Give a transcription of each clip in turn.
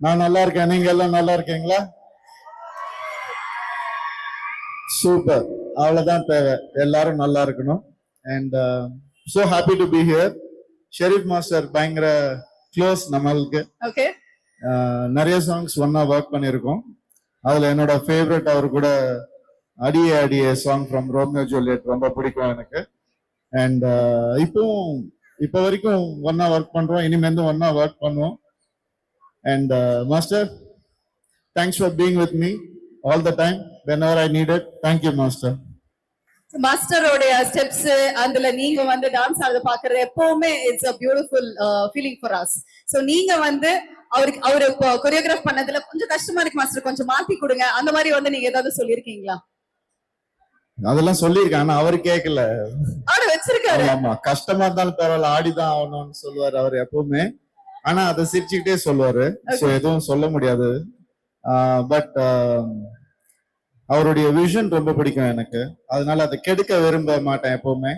நான் நல்லா இருக்கேன். நீங்க எல்லாம் நல்லா இருக்கீங்களா? சூப்பர் அவ்வளவுதான் தேவை. எல்லாரும் நல்லா இருக்கணும். And so happy to be here Sharif master பயங்கர க்ளோஸ் நம்மளுக்கு. ஓகே அஹ், நிறைய சாங்ஸ் ஒன்னா ஒர்க் பண்ணியிருக்கோம். அதுல என்னோட ஃபேவரட் அவர் கூட அடியே அடியே சாங் ஃப்ரம் ரோமியோ ஜூலியட் ரொம்ப பிடிக்கும் எனக்கு. அண்ட் இப்பவும் இப்போ வரைக்கும் ஒன்னா ஒர்க் பண்றோம். இனிமேந்து ஒன்னா ஒர்க் பண்ணுவோம். And master thanks for being with me all the time whenever I needed thank you master மாஸ்டரோடைய ஸ்டெப்ஸ் அதுல நீங்க வந்து டான்ஸ் ஆடுறது பாக்குறது எப்பவுமே it's a beautiful feeling for us so நீங்க வந்து அவருக்கு அவரு கொரியோகிராஃப் பண்ணதுல கொஞ்சம் கஷ்டமா இருக்கு மாஸ்டர் கொஞ்சம் மாத்தி கொடுங்க அந்த மாதிரி வந்து நீங்க ஏதாவது சொல்லிருக்கீங்களா அதெல்லாம் சொல்லியிருக்கேன் ஆனா அவர் கேட்கல ஆட வச்சிருக்காரு ஆமா. கஷ்டமா இருந்தாலும் பரவாயில்ல ஆடிதான் ஆகணும்னு சொல்லுவாரு அவர் எப்பவுமே. ஆனா அதை சிரிச்சுக்கிட்டே சொல்லுவாரு. சோ எதுவும் சொல்ல முடியாது. பட் அவருடைய விஷன் ரொம்ப பிடிக்கும் எனக்கு. அதனால அதை கெடுக்க விரும்ப மாட்டேன் எப்பவுமே.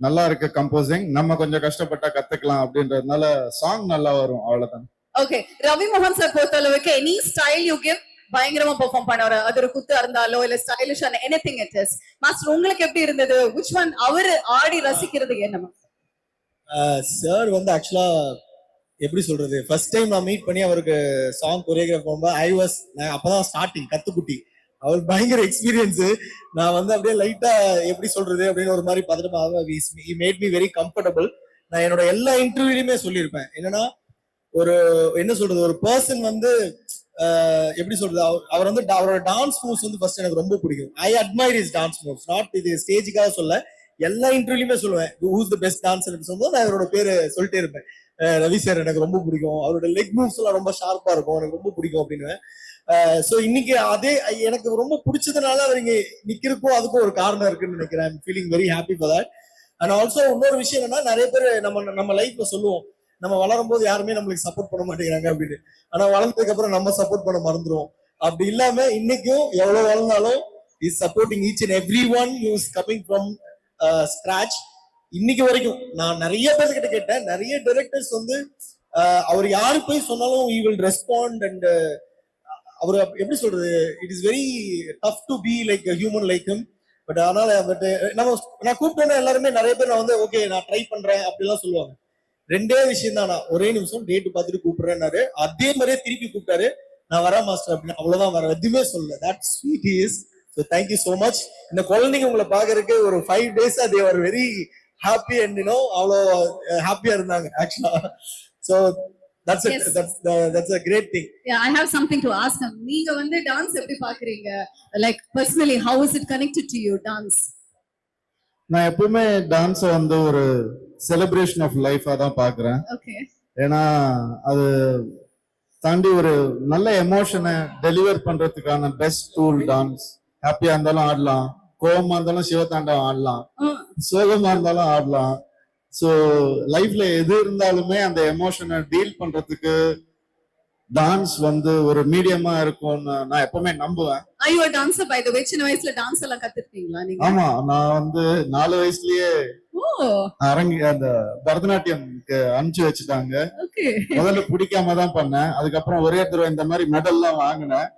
நல்லா இருக்கு கம்போசிங் நம்ம கொஞ்சம் கஷ்டப்பட்டா கத்துக்கலாம் அப்படின்றதுனால சாங் நல்லா வரும் அவ்வளவுதான். ஓகே ரவி மோகன் சார் பொறுத்த அளவுக்கு எனி ஸ்டைல் யூ கிவ் பயங்கரமா பெர்ஃபார்ம் பண்ணுவாரு. அது ஒரு குத்து இருந்தாலோ இல்ல stylish anything it is master உங்களுக்கு எப்படி இருந்தது? Which ஒன் அவரு ஆடி ரசிக்கிறது என்ன சார் வந்து ஆக்சுவலா எப்படி சொல்றது? ஃபர்ஸ்ட் டைம் நான் மீட் பண்ணி அவருக்கு சாங் கொரியோகிராஃப் பண்ணும்போது ஐ வாஸ் நான் அப்பதான் ஸ்டார்டிங் கத்துக்குட்டி. அவர் பயங்கர எக்ஸ்பீரியன்ஸ் நான் வந்து அப்படியே லைட்டா எப்படி சொல்றது அப்படின்னு ஒரு மாதிரி பார்த்துட்டு மேட் மீ வெரி கம்ஃபர்டபுள் நான் என்னோட எல்லா இன்டர்வியூலையுமே சொல்லியிருப்பேன். என்னன்னா ஒரு என்ன சொல்றது? ஒரு பர்சன் வந்து எப்படி சொல்றது? அவர் அவர் வந்து அவரோட டான்ஸ் மூவ்ஸ் வந்து ஃபர்ஸ்ட் எனக்கு ரொம்ப பிடிக்கும். I admire is dance moves not இது ஸ்டேஜுக்காக சொல்ல எல்லா இன்டர்வியூலையுமே சொல்லுவேன் ஹூஸ் த பெஸ்ட் டான்சர் சொல்லும்போது நான் அவரோட பேரு சொல்லிட்டே இருப்பேன். ரவி சார் எனக்கு ரொம்ப பிடிக்கும். அவரோட லெக் மூவ்ஸ் எல்லாம் ரொம்ப ஷார்ப்பா இருக்கும். எனக்கு ரொம்ப பிடிக்கும் அப்படின்னு சோ இன்னைக்கு அதே எனக்கு ரொம்ப பிடிச்சதுனால அவர் இங்க நிக்கிறதுக்கும் அதுக்கும் ஒரு காரணம் இருக்குன்னு நினைக்கிறேன். Feeling very happy for that and also இன்னொரு விஷயம் என்னன்னா நிறைய பேர் நம்ம நம்ம லைஃப்ல சொல்லுவோம் நம்ம வளரும் போது யாருமே நம்மளுக்கு சப்போர்ட் பண்ண மாட்டேங்கிறாங்க அப்படின்னு. ஆனா வளர்ந்ததுக்கு அப்புறம் நம்ம சப்போர்ட் பண்ண மறந்துடும் அப்படி இல்லாம இன்னைக்கும் எவ்வளவு வளர்ந்தாலும் is supporting each and every one use coming from scratch இன்னைக்கு வரைக்கும் நான் நிறைய பேர்கிட்ட கேட்டேன். நிறைய டைரக்டர்ஸ் வந்து அவர் யாரு போய் சொன்னாலும் ஈ வில் ரெஸ்பாண்ட் அண்ட் அவர் எப்படி சொல்றது? It is very tough to be like human like him but அதனால பட் நம்ம நான் கூப்பிட்டேன்னா எல்லாருமே நிறைய பேர் நான் வந்து ஓகே நான் ட்ரை பண்றேன் அப்படிலாம் சொல்லுவாங்க. ரெண்டே விஷயம் தான் நான் ஒரே நிமிஷம் டேட் பார்த்துட்டு கூப்பிடுறேன்னாரு. அதே மாதிரியே திருப்பி கூப்பிட்டாரு. நான் வரேன் மாஸ்டர் அப்படின்னு. அவ்வளவுதான் வர எதுவுமே சொல்லல. That sweet is so thank you so much இந்த குழந்தைங்க உங்களை பாக்குறதுக்கு ஒரு five டேஸா they are very happy and you know அவ்வளோ ஹாப்பியா இருந்தாங்க ஆக்சுவலா so that's Yes. That's that's a great thing Yeah, I have something to ask him. நீங்க வந்து டான்ஸ் எப்படி பாக்குறீங்க like personally how is it connected to you dance நான் எப்பவுமே டான்ஸை வந்து ஒரு செலிப்ரேஷன் ஆஃப் லைஃபா தான் பாக்குறேன் ஓகே ஏன்னா அது தாண்டி ஒரு நல்ல எமோஷனை டெலிவர் பண்றதுக்கான பெஸ்ட் டூல் டான்ஸ் ஹாப்பியா இருந்தாலும் ஆடலாம். கோவமா இருந்தாலும் சிவதாண்டவம் ஆடலாம். சோகமா இருந்தாலும் ஆடலாம். ஸோ லைஃப்ல எது இருந்தாலுமே அந்த எமோஷனை டீல் பண்றதுக்கு டான்ஸ் வந்து ஒரு மீடியமா இருக்கும்னு நான் எப்பவுமே நம்புவேன். ஐயோ டான்ஸ் பை த வே சின்ன வயசுல டான்ஸ் எல்லாம் கத்துக்கிட்டீங்களா நீங்க? ஆமா நான் வந்து நாலு வயசுலயே அரங்கி அந்த பரதநாட்டியம்க்கு அனுப்பிச்சு வச்சுட்டாங்க. முதல்ல பிடிக்காம தான் பண்ணேன். அதுக்கப்புறம் ஒரே தடவை இந்த மாதிரி மெடல்லாம் வாங்கினேன்.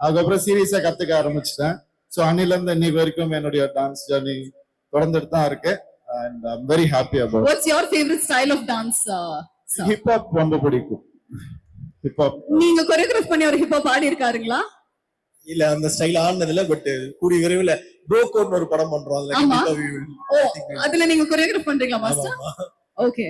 அதுக்கப்புறம் சீரியஸா கத்துக்க ஆரம்பிச்சிட்டேன். ஸோ அன்னில இருந்து இன்னைக்கு வரைக்கும் என்னுடைய டான்ஸ் ஜர்னி தொடர்ந்துட்டு தான் இருக்கு. And I'm very happy about what's your favourite style of dance hip hop ரொம்ப பிடிக்கும். ஹிப்ஹாப் நீங்க கொரியோகிராஃப் பண்ணி ஒரு ஹிப் ஹாப் ஆடி இருக்காருங்களா? இல்ல அந்த ஸ்டைல் ஆனதுல பட் கூடிய விரைவில் ப்ரோ கோட்னு ஒரு படம் பண்றோம் அதுல அதுல நீங்க கொரியோகிராஃப் பண்றீங்களா மாஸ்டர். ஓகே